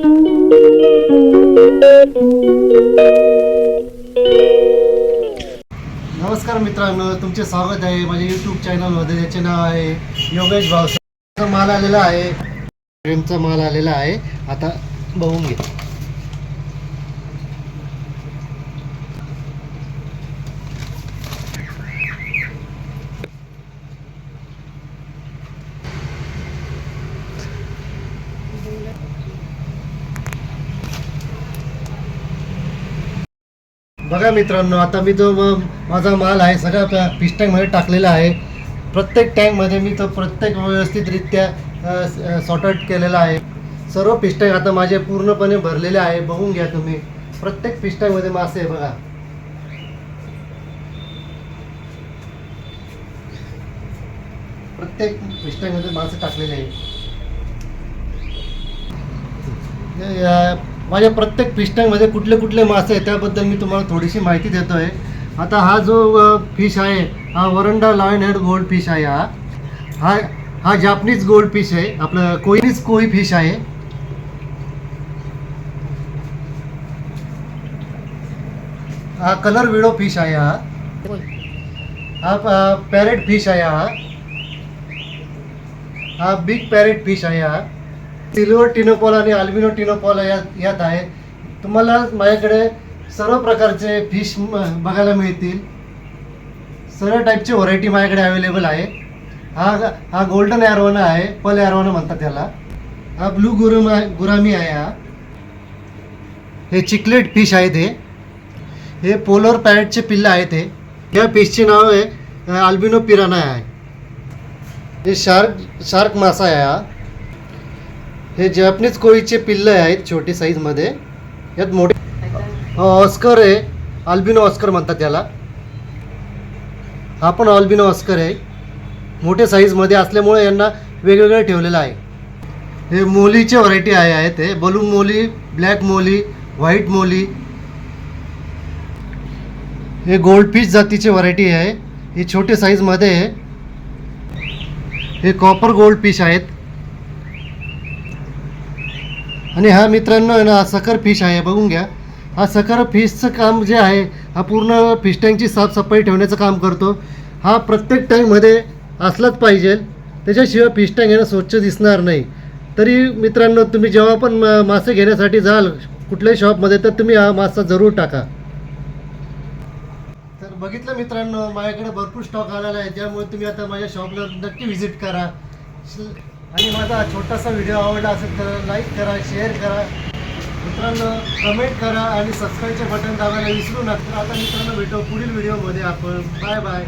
नमस्कार मित्रांनो तुमचे स्वागत आहे माझ्या यूट्यूब चॅनलमध्ये ज्याचे नाव आहे योगेश भाऊ. माल आलेला आहे. प्रेमचा माल आलेला आहे. आता बघून घे बघा मित्रांनो आता मी जो माझा माल आहे सगळा फिश टँकमध्ये टाकलेला आहे. प्रत्येक टँकमध्ये मी तो प्रत्येक व्यवस्थितरित्या सॉर्ट आउट केलेला आहे. सर्व फिश टँक आता माझे पूर्णपणे भरलेले आहे बघून घ्या तुम्ही. प्रत्येक फिश टँकमध्ये मासे आहे बघा. प्रत्येक फिश टँकमध्ये मासे टाकलेले आहे माझ्या प्रत्येक फिश टँकमध्ये कुठले कुठले मासे आहेत त्याबद्दल मी तुम्हाला थोडीशी माहिती देतो आहे आता हा जो फिश आहे हा oranda lion head gold fish आहे हा. हा हा जापनीज गोल्ड फिश आहे आपलं कोईनीज कोई फिश आहे. हा कलर विडो फिश आहे हा. हा पॅरेट फिश आहे हा. हा बिग पॅरेट फिश आहे हा. सिल्वर टिनोपॉल आणि अल्बिनो टिनोपॉल यात यात आहे. तुम्हाला माझ्याकडे सर्व प्रकारचे फिश बघायला मिळतील. सर्व टाईपचे व्हरायटी माझ्याकडे अवेलेबल आहे. हा हा गोल्डन ॲरवाना आहे पल ॲरवाना म्हणतात त्याला हा ब्लू गुरुम गुरामी आहे हा. हे चिकलेट फिश आहे ते. हे पोलर पॅरेटचे पिल्लं आहे ते. या फिशचे नाव आहे अल्बिनो पिराना आहे. हे शार्क शार्क मासा आहे हा. हे जॅपनीज कोळीचे पिल्लं आहेत छोटी साईजमध्ये यात मोठे ऑस्कर आहे. अल्बिनो ऑस्कर म्हणतात त्याला हा पण ऑल्बिनो ऑस्कर आहे. मोठ्या साईजमध्ये असल्यामुळे यांना वेगवेगळं ठेवलेलं आहे. हे मोलीचे व्हरायटी आहे आहेत हे. Balloon molly black molly white molly. हे गोल्डफिश जातीची व्हरायटी आहे. ही छोटे साईजमध्ये आहे. हे कॉपर गोल्ड फिश आहेत. आणि हा मित्रांनो आहे ना हा सकर फिश आहे बघून घ्या. हा सकर फिशचं काम जे आहे हा पूर्ण फिश टँकची साफसफाई ठेवण्याचं काम करतो. हा प्रत्येक टँकमध्ये असलाच पाहिजे. त्याच्याशिवाय फिश टँक येणं स्वच्छ दिसणार नाही. तरी मित्रांनो तुम्ही जेव्हा पण मासे घेण्यासाठी जाल कुठल्याही शॉपमध्ये तर तुम्ही हा मासा जरूर टाका. तर बघितलं मित्रांनो माझ्याकडे भरपूर स्टॉक आलेला आहे. त्यामुळे तुम्ही आता माझ्या शॉपला नक्की व्हिजिट करा. श- आणि माझा छोटासा व्हिडिओ आवडला असेल तर लाईक करा शेअर करा. मित्रांनो कमेंट करा आणि सबस्क्राईबचे बटन दाबायला विसरू नका. आता मित्रांनो भेटू पुढील व्हिडिओमध्ये आपण. Bye bye